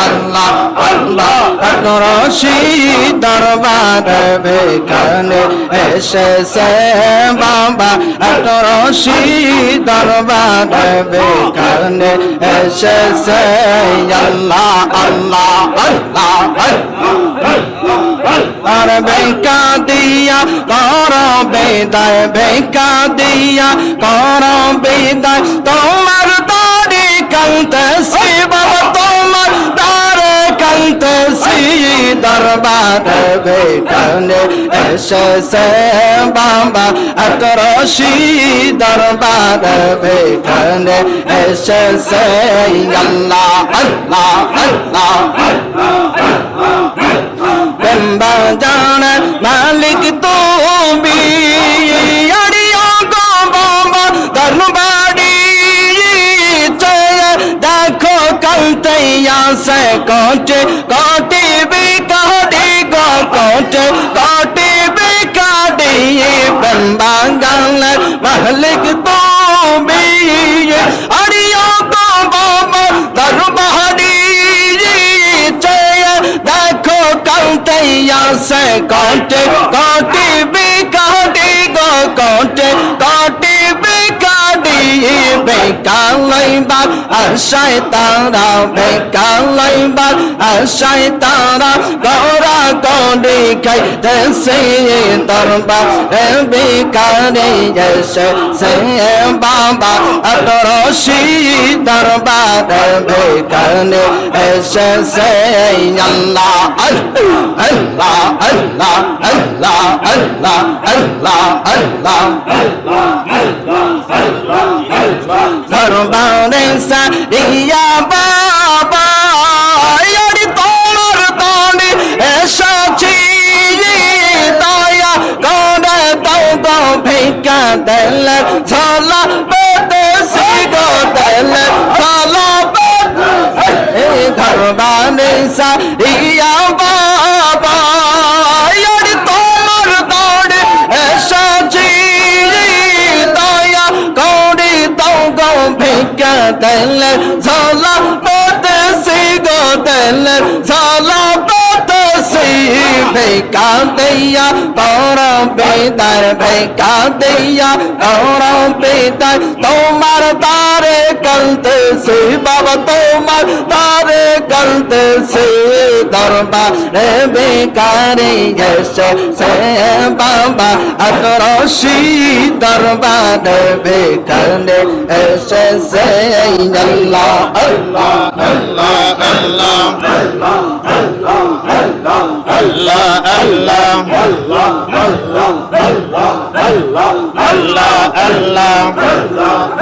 আল্লাহ আল্লাহ রশি দরবার বেখানে এসেছে বাবা রশি দরবার বেখানে এসেছে আল্লাহ আল্লাহ আল্লাহ আর বেকা দিয়া কর বেদায় বেকা দিয়া কর বেদায় তোমার দাড়ি কালতেছি দরবার বেকানে এসেছে বাবা আকরশি দরবার বেকানে এসেছে। আল্লাহ আল্লাহ আল্লাহ বেম্বা জান মালিক তুমি আড়িয়া গো বাবা ধর্মবাড়ি দেখো কালতেইয়া সে কোটে কোটে গো चे काटे बे काटे ये बंदा गल महलिक तो भी ये अड़िया तो बाबा दरबारी ये चे देखो বা আশায় তারা বেকালাই বা আশায় তারা গৌরা কোডি খাইতেছে দরবার বেকারে এসে সে বাবা আতরশি দরবার বেকানে এসে সে আল্লাহ আল্লাহ আল্লাহ আল্লাহ আল্লাহ আল্লাহ আল্লাহ দরবারে সারিয়া বাবা আরে তোমার তানে এসেছি দয়া করে গো ভিক্ষা দিলে ঝলা তেলের ঝলা পেতেছি গো তেলের ঝলা পেতেছি ভেকা দিয়া তোর বেদার ভেকা দিয়া তোর বেদার তোমার তারে কলতে সে বাবা তোমার তারে কলতে সে দরবার বেকারে এসে সে বাবা আতরশি দরবার বেকারে এসে সে আল্লাহ আল্লাহ আল্লাহ আল্লাহ আল্লাহ আল্লাহ আল্লাহ আল্লাহ